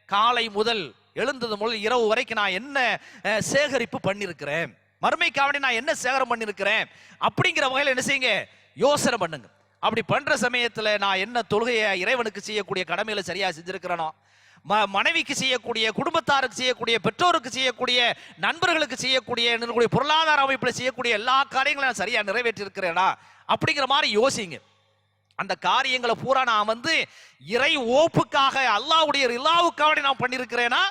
காலை முதல் எழுந்தது முதல் இரவு வரைக்கும் நான் என்ன அஹ், சேகரிப்பு பண்ணியிருக்கிறேன் மறுமைக்காவணி நான் என்ன சேகரம் பண்ணியிருக்கிறேன் அப்படிங்கிற வகையில் என்ன செய்யுங்க? யோசனை பண்ணுங்க. அப்படி பண்ற சமயத்துல நான் என்ன தொழுகையை இறைவனுக்கு செய்யக்கூடிய கடமையில சரியா செஞ்சிருக்கிறேனோ மனைவிக்கு செய்யக்கூடிய குடும்பத்தாருக்கு செய்யக்கூடிய பெற்றோருக்கு செய்யக்கூடிய நண்பர்களுக்கு செய்யக்கூடிய பொருளாதார அமைப்பில் செய்யக்கூடிய எல்லா காரியங்களையும் நான் சரியா நிறைவேற்றிருக்கிறேனா? அப்படிங்கிற மாதிரி யோசிங்க. அந்த காரியங்களை பூரா நான் வந்து இறை ஓப்புக்காக அல்லாஹ்வுடைய ரிலாவுக்காக நான் பண்ணியிருக்கிறேனா?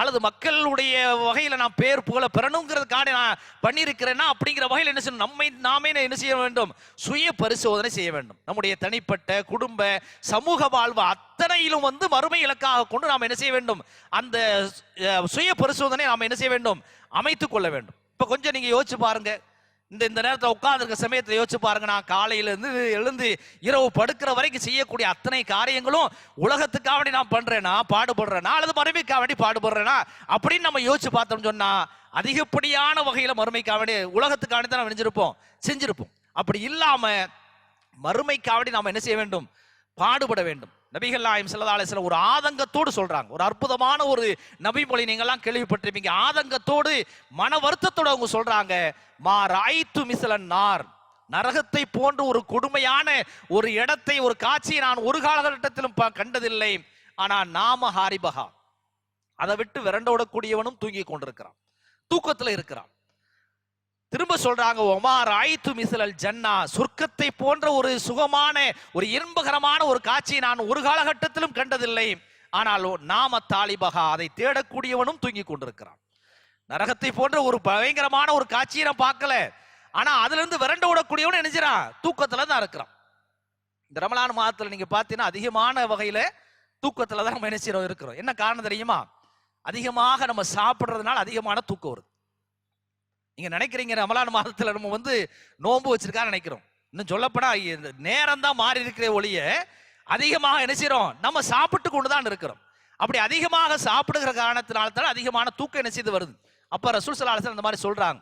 அல்லது மக்களுடைய வகையில நான் பேர் புகழ பெறணுங்கிறதுக்காக நான் பண்ணியிருக்கிறேன்னா அப்படிங்கிற வகையில் என்ன செய்யணும்? நம்மை நாமே என்ன செய்ய வேண்டும்? சுய பரிசோதனை செய்ய வேண்டும். நம்முடைய தனிப்பட்ட குடும்ப சமூக வாழ்வு அத்தனையிலும் வந்து மறுமை இலக்காக கொண்டு நாம் என்ன செய்ய வேண்டும்? அந்த சுய பரிசோதனை நாம் என்ன செய்ய வேண்டும்? அமைத்து கொள்ள வேண்டும். இப்போ கொஞ்சம் நீங்கள் யோசிச்சு பாருங்கள் இந்த இந்த நேரத்தில் உட்கார்ந்துருக்க சமயத்தில் யோசிச்சு பாருங்க நான் காலையிலேருந்து எழுந்து இரவு படுக்கிற வரைக்கும் செய்யக்கூடிய அத்தனை காரியங்களும் உலகத்துக்காக வேண்டி நான் பண்ணுறேனா பாடுபடுறேனா அல்லது மறுமைக்காக வேண்டி பாடுபடுறேனா? அப்படின்னு நம்ம யோசிச்சு பார்த்தோம்னு சொன்னால் அதிகப்படியான வகையில் மறுமைக்காக வேண்டி உலகத்துக்காக வேண்டி தான் நம்ம நினைஞ்சிருப்போம் செஞ்சிருப்போம். அப்படி இல்லாமல் மறுமைக்காக வேண்டி நாம் என்ன செய்ய வேண்டும்? பாடுபட வேண்டும். நபிகள் நாயம் சில ஒரு ஆதங்கத்தோடு சொல்றாங்க. ஒரு அற்புதமான ஒரு நபி மொழி நீங்கள்லாம் கேள்விப்பட்டிருப்பீங்க. ஆதங்கத்தோடு மன வருத்தத்தோடு அவங்க சொல்றாங்க. மா ராய்த்து மிசலன் நார். நரகத்தை போன்ற ஒரு கொடுமையான ஒரு இடத்தை ஒரு காட்சியை நான் ஒரு காலகட்டத்திலும் பா- கண்டதில்லை. ஆனா நாம ஹாரிபகா அதை விட்டு விரண்டோடக்கூடியவனும் தூங்கி கொண்டிருக்கிறான். தூக்கத்துல இருக்கிறான். திரும்ப சொல்றாங்க ஒமார் ஆயித்து மிசலல் ஜன்னா. சொர்க்கத்தை போன்ற ஒரு சுகமான ஒரு இன்பகரமான ஒரு காட்சியை நான் ஒரு காலகட்டத்திலும் கண்டதில்லை. ஆனால் நாம தாலிபகா அதை தேடக்கூடியவனும் தூங்கி கொண்டிருக்கிறான். நரகத்தை போன்ற ஒரு பயங்கரமான ஒரு காட்சியை நான் பார்க்கல. ஆனா அதுல இருந்து விரண்டு விடக்கூடியவன் நினைச்சிறான் தூக்கத்துல தான் இருக்கிறான். இந்த ரமலான் மாதத்துல நீங்க பார்த்தீங்கன்னா அதிகமான வகையில தூக்கத்துல தான் நம்ம நினைச்சிடும் இருக்கிறோம். என்ன காரணம் தெரியுமா? அதிகமாக நம்ம சாப்பிடுறதுனால அதிகமான தூக்கம் வருது. நீங்க நினைக்கிறீங்க ரமலான் மாதத்துல நம்ம வந்து நோன்பு வச்சிருக்கா நினைக்கிறோம். இன்னும் சொல்லப்போனா இந்த நேரம் தான் மாறி இருக்கிற ஒளிய அதிகமாக என்ன செய்றோம்? நம்ம சாப்பிட்டு கொண்டு தான் இருக்கிறோம். அப்படி அதிகமாக சாப்பிடுகிற காரணத்தினால தான் அதிகமான தூக்கம் என்ன செய்து வருது. அப்ப ரசூல் சலாசன் அந்த இந்த மாதிரி சொல்றாங்க.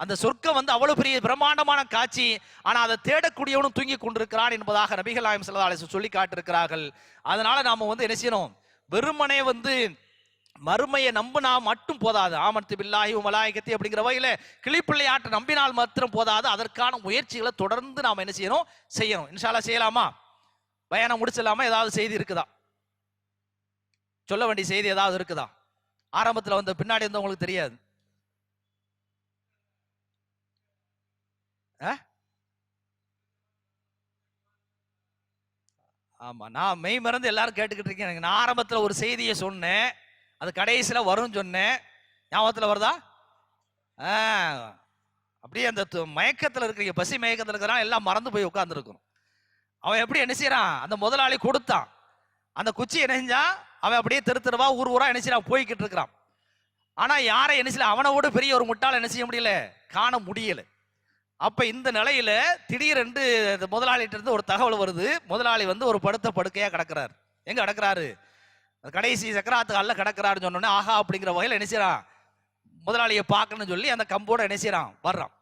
அந்த சொர்க்கம் வந்து அவ்வளவு பெரிய பிரம்மாண்டமான காட்சி ஆனா அதை தேடக்கூடியவனும் தூங்கி கொண்டிருக்கிறான் என்பதாக நபிகள் நாயம் ஸல்லல்லாஹு அலைஹி சொல்லி காட்டிருக்கிறார்கள் அதனால நாம வந்து என்ன செய்யணும்? வெறுமனே வந்து மறுமையை நம்பினா மட்டும் போதாது. ஆமத்து பில்லாஹி மலாயகத்தி அப்படிங்கிற வகையில கிளிப்பிள்ளையாட்டை நம்பினால் மாத்திரம் போதாது. அதற்கான முயற்சிகளை தொடர்ந்து நாம் என்ன செய்யணும்? செய்யணும். இன்ஷாலா செய்யலாமா? பயணம் முடிச்சிடலாமா? ஏதாவது செய்தி இருக்குதா? சொல்ல வேண்டிய செய்தி ஏதாவது இருக்குதா? ஆரம்பத்தில் வந்த பின்னாடி வந்து உங்களுக்கு தெரியாது. ஆமா. நான் மெய் மறந்து எல்லாரும் கேட்டுக்கிட்டு இருக்கேன். எனக்கு நான் ஆரம்பத்தில் ஒரு செய்தியை சொன்னேன். அது கடைசியில் வரும்னு சொன்னேன். ஞாபகத்தில் வருதா? ஆ, அப்படியே அந்த து- இருக்கிற பசி மயக்கத்தில் இருக்கிறான் எல்லாம் மறந்து போய் உட்காந்துருக்கணும் அவன் எப்படி என்ன செய்யறான் அந்த முதலாளி கொடுத்தான். அந்த குச்சி என்ன அவன் அப்படியே தெரு தெருவா ஊர் ஊரா என்ன செய்யறான் போய்கிட்டு இருக்கிறான். ஆனா யாரை என்ன செய்யல? அவனை விட பெரிய ஒரு முட்டால் என்ன செய்ய முடியல? காண முடியல. அப்ப இந்த நிலையில திடீரென்று முதலாளிகிட்ட இருந்து ஒரு தகவல் வருது. முதலாளி வந்து ஒரு படுத்த படுக்கையா கிடக்கிறார். எங்க கிடக்கிறாரு? கடைசி சக்கராத்து அல்ல கிடக்கிறாருன்னு சொன்னோன்னே ஆஹா அப்படிங்கிற வகையில் என்ன செய்யறான் முதலாளியை பார்க்கணும்னு சொல்லி அந்த கம்போட என்ன செய்யறான் வர்றான்.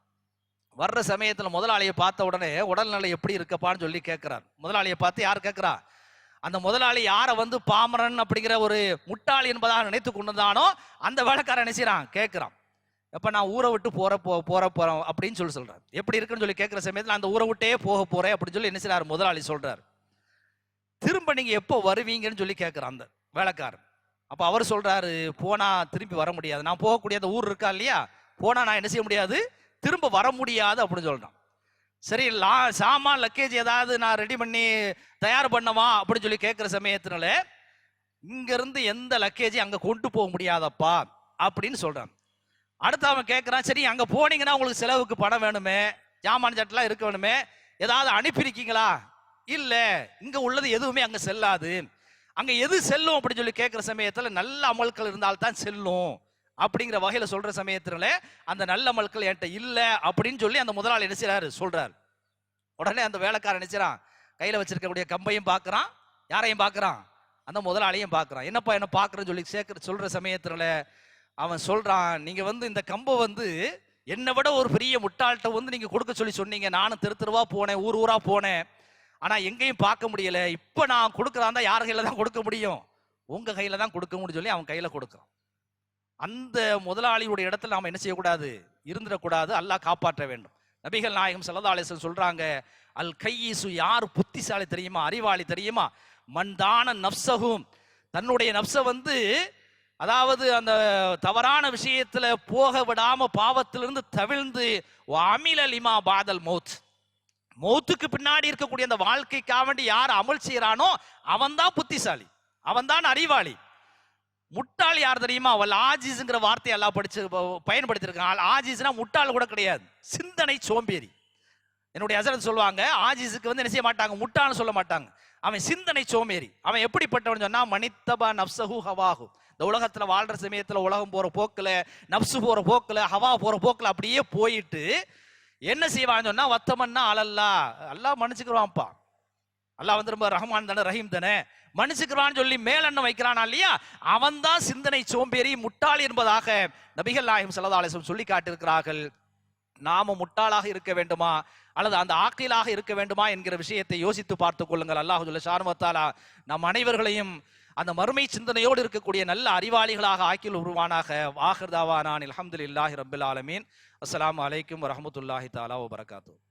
வர்ற சமயத்தில் முதலாளியை பார்த்த உடனே உடல்நிலை எப்படி இருக்கப்பான்னு சொல்லி கேட்கிறார் முதலாளியை பார்த்து யார் கேட்குறா அந்த முதலாளி யாரை வந்து பாமரன் அப்படிங்கிற ஒரு முட்டாளி என்பதாக நினைத்து கொண்டிருந்தானோ அந்த வேலைக்காரன் என்ன செய்யறான் கேட்குறான் எப்போ நான் ஊரை விட்டு போற போ போகிற போகிறோம் அப்படின்னு சொல்லி சொல்கிறார் எப்படி இருக்குன்னு சொல்லி கேட்குற சமயத்தில் அந்த ஊரை விட்டே போக போகிறேன் அப்படின்னு சொல்லி என்ன செய்யறாரு முதலாளி சொல்கிறார் திரும்ப நீங்கள் எப்போ வருவீங்கன்னு சொல்லி கேட்குறான் அந்த வேலைக்காரர். அப்போ அவர் சொல்றாரு போனா திரும்பி வர முடியாது. நான் போகக்கூடிய அந்த ஊர் இருக்கா இல்லையா? போனா நான் என்ன செய்ய முடியாது? திரும்ப வர முடியாது அப்படின்னு சொல்றான். சரி லா சாமான் லக்கேஜ் ஏதாவது நான் ரெடி பண்ணி தயார் பண்ணவா? அப்படின்னு சொல்லி கேட்குற சமயத்தினால இங்கேருந்து எந்த லக்கேஜையும் அங்கே கொண்டு போக முடியாதப்பா அப்படின்னு சொல்கிறான் அடுத்து அவன் கேட்குறான் சரி அங்கே போனீங்கன்னா உங்களுக்கு செலவுக்கு பணம் வேணுமே? ஜாமான் சட்டெலாம் இருக்க வேணுமே? ஏதாவது அனுப்பியிருக்கீங்களா? இல்லை. இங்கே உள்ளது எதுவுமே அங்கே செல்லாது. அங்க எது செல்லும் அப்படின்னு சொல்லி கேட்கிற சமயத்துல நல்ல அமல்கள் இருந்தால்தான் செல்லும் அப்படிங்கிற வகையில சொல்ற சமயத்துல அந்த நல்ல அமல்கள் என்கிட்ட இல்ல அப்படின்னு சொல்லி அந்த முதலாளி என்ன செய்றாரு? சொல்றாரு. உடனே அந்த வேலைக்காரன் நினைச்சிறான் கையில வச்சிருக்கக்கூடிய கம்பையும் பார்க்குறான் யாரையும் பார்க்குறான் அந்த முதலாளியும் பார்க்குறான் என்னப்பா என்ன பார்க்கறேன்னு சொல்லி சேர்க்கிற சொல்ற சமயத்துல அவன் சொல்றான் நீங்க வந்து இந்த கம்பை வந்து என்னை விட ஒரு பெரிய முட்டாள்கிட்ட வந்து நீங்க கொடுக்க சொல்லி சொன்னீங்க. நானும் தெரு தெருவாக போனேன் ஊர் ஊரா போனேன். ஆனா எங்கேயும் பார்க்க முடியல. இப்ப நான் கொடுக்கறான் யார் கையில தான் கொடுக்க முடியும்? உங்க கையில தான் கொடுக்க முடியும் சொல்லி அவன் கையில கொடுக்கறான். அந்த முதலாளியுடைய இடத்துல நாம என்ன செய்யக்கூடாது? இருந்துடக்கூடாது. அல்லாஹ் காப்பாற்ற வேண்டும். நபிகள் நாயகம் சலதாலேசன் அலைஹி சொல்றாங்க அல் கையீசு யார் புத்திசாலி தெரியுமா? அறிவாளி தெரியுமா? மண்தான நப்சகும் தன்னுடைய நப்சை வந்து அதாவது அந்த தவறான விஷயத்துல போக விடாம பாவத்திலிருந்து தவிழ்ந்து அமில லிமா பாதல் மௌத். மௌத்துக்கு பின்னாடி இருக்கக்கூடிய அந்த வாழ்க்கைக்காக வேண்டி யார் அமல் செய்யறானோ அவன்தான் புத்திசாலி அவன்தான் அறிவாளி. முட்டாள் யார் தெரியுமா? அவள் ஆஜிஸ்ங்கிற வார்த்தையை எல்லாம் படிச்சு பயன்படுத்தியிருக்கான் ஆஜிஸ்னா முட்டாள் கூட கிடையாது. சிந்தனை சோம்பேறி. என்னுடைய அசரத் சொல்லுவாங்க ஆஜிஸுக்கு வந்து என்ன செய்ய மாட்டாங்க? முட்டான்னு சொல்ல மாட்டாங்க. அவன் சிந்தனை சோம்பேறி. அவன் எப்படிப்பட்டவன் சொன்னா மனித்தபா நப்சஹு ஹவாஹு. இந்த உலகத்துல வாழ்ற சமயத்துல உலகம் போற போக்குல நப்சு போற போக்குல ஹவா போற போக்குல அப்படியே போயிட்டு என்ன செய்வான்னு சொன்னா வத்தமன்னா அலல்லா. அல்லாஹ் மன்னிச்சுக்குவான்ப்பா அல்லாஹ் வந்து ரொம்ப ரஹ்மான் தானே ரஹீம் தானே. மன்னிச்சுக்கிறான்னு சொல்லி மேலெண்ணம் வைக்கிறானா இல்லையா? அவன்தான் சிந்தனை சோம்பேறி முட்டாள் என்பதாக நபிகள் நாயகம் ஸல்லல்லாஹு அலைஹி சொல்லி காட்டியிருக்கிறார்கள். நாம முட்டாளாக இருக்க வேண்டுமா? அல்லது அந்த ஆக்கிலாக இருக்க வேண்டுமா? என்கிற விஷயத்தை யோசித்து பார்த்துக் கொள்ளுங்கள். அல்லாஹு ஜல்ல ஷானுவத்தாலா நம் அனைவர்களையும் அந்த மறுமை சிந்தனையோடு இருக்கக்கூடிய நல்ல அறிவாளிகளாக ஆக்கில் உருவானாக. வாஹிர்தாவானான் அல்ஹம்துலில்லாஹி ரப்பில் ஆலமீன். அஸ்லாம் அலைக்கும் வரமத்துல்லாஹி தாலா வபரகாத்துஹு.